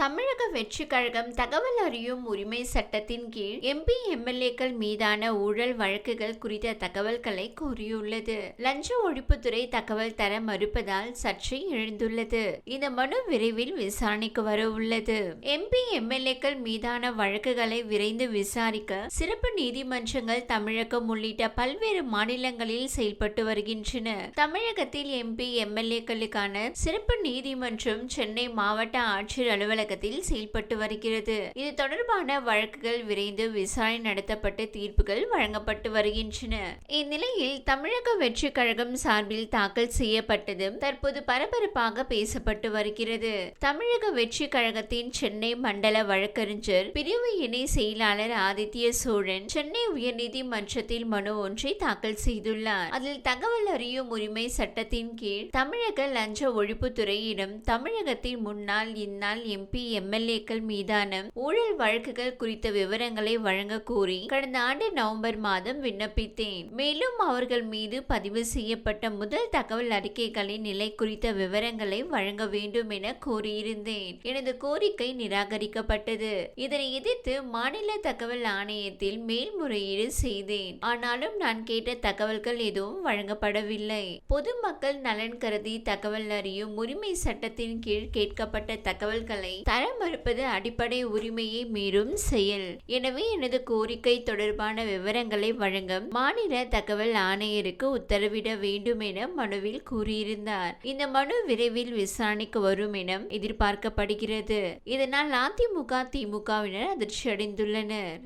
தமிழக வெற்றி கழகம் தகவல் அறியும் உரிமை சட்டத்தின் கீழ் எம்பி எம்எல்ஏக்கள் மீதான ஊழல் வழக்குகள் குறித்த தகவல்களை கூறியுள்ளது. லஞ்ச ஒழிப்புத்துறை தகவல் தர மறுப்பதால் சர்ச்சை எழுந்துள்ளது. இந்த மனு விரைவில் விசாரணைக்கு வர உள்ளது எம்பி எம்எல்ஏக்கள் மீதான வழக்குகளை விரைந்து விசாரிக்க சிறப்பு நீதிமன்றங்கள் தமிழகம் உள்ளிட்ட பல்வேறு மாநிலங்களில் செயல்பட்டு வருகின்றன. தமிழகத்தில் எம்பி எம்எல்ஏக்களுக்கான சிறப்பு நீதிமன்றம் சென்னை மாவட்ட ஆட்சியர் அலுவலகத்தில் செயல்பட்டு வருகிறது. இது தொடர்பான வழக்குகள் விரைந்து விசாரணை நடத்தப்பட்டு தீர்ப்புகள் வழங்கப்பட்டு வருகின்றன. இந்நிலையில் தமிழக வெற்றி கழகம் சார்பில் தாக்கல் செய்யப்பட்டதும் தற்போது பரபரப்பாக பேசப்பட்டு வருகிறது. தமிழக வெற்றி கழகத்தின் சென்னை மண்டல வழக்கறிஞர் பிரிவு இணை செயலாளர் ஆதித்ய சோழன் சென்னை உயர்நீதிமன்றத்தில் மனு ஒன்றை தாக்கல் செய்துள்ளார். அதில் தகவல் அறியும் உரிமை சட்டத்தின் கீழ் தமிழக லஞ்ச ஒழிப்புத்துறையிடம் தமிழகத்தின் முன்னாள் இந்நாள் எம்பி எம்பி எம்எல்ஏக்கள் மீதான ஊழல் வழக்குகள் குறித்த விவரங்களை வழங்க கோரி கடந்த ஆண்டு நவம்பர் மாதம் விண்ணப்பித்தேன். மேலும் அவர்கள் மீது பதிவு செய்யப்பட்ட முதல் தகவல் அறிக்கைகளின் நிலை குறித்த விவரங்களை வழங்க வேண்டும் என கோரியிருந்தேன். எனது கோரிக்கை நிராகரிக்கப்பட்டது. இதனை எதிர்த்து மாநில தகவல் ஆணையத்தில் மேல்முறையீடு செய்தேன். ஆனாலும் நான் கேட்ட தகவல்கள் எதுவும் வழங்கப்படவில்லை. பொதுமக்கள் நலன் கருதி தகவல் அறியும் உரிமை சட்டத்தின் கீழ் கேட்கப்பட்ட தகவல்களை தர மறுப்பது அடிப்படை உரிமையை மீறும் செயல். எனவே எனது கோரிக்கை தொடர்பான விவரங்களை வழங்க மாநில தகவல் ஆணையருக்கு உத்தரவிட வேண்டும் என மனுவில் கூறியிருந்தார். இந்த மனு விரைவில் விசாரணைக்கு வரும் என எதிர்பார்க்கப்படுகிறது. இதனால் அதிமுக திமுகவினர் அதிர்ச்சி அடைந்துள்ளனர்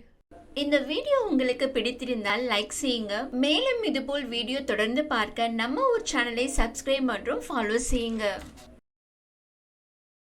இந்த வீடியோ உங்களுக்கு பிடித்திருந்தால் லைக் செய்யுங்க. மேலும் இதுபோல் வீடியோ தொடர்ந்து பார்க்க நம்ம ஒரு சேனலை சப்ஸ்கிரைப் மற்றும் ஃபாலோ செய்யுங்க.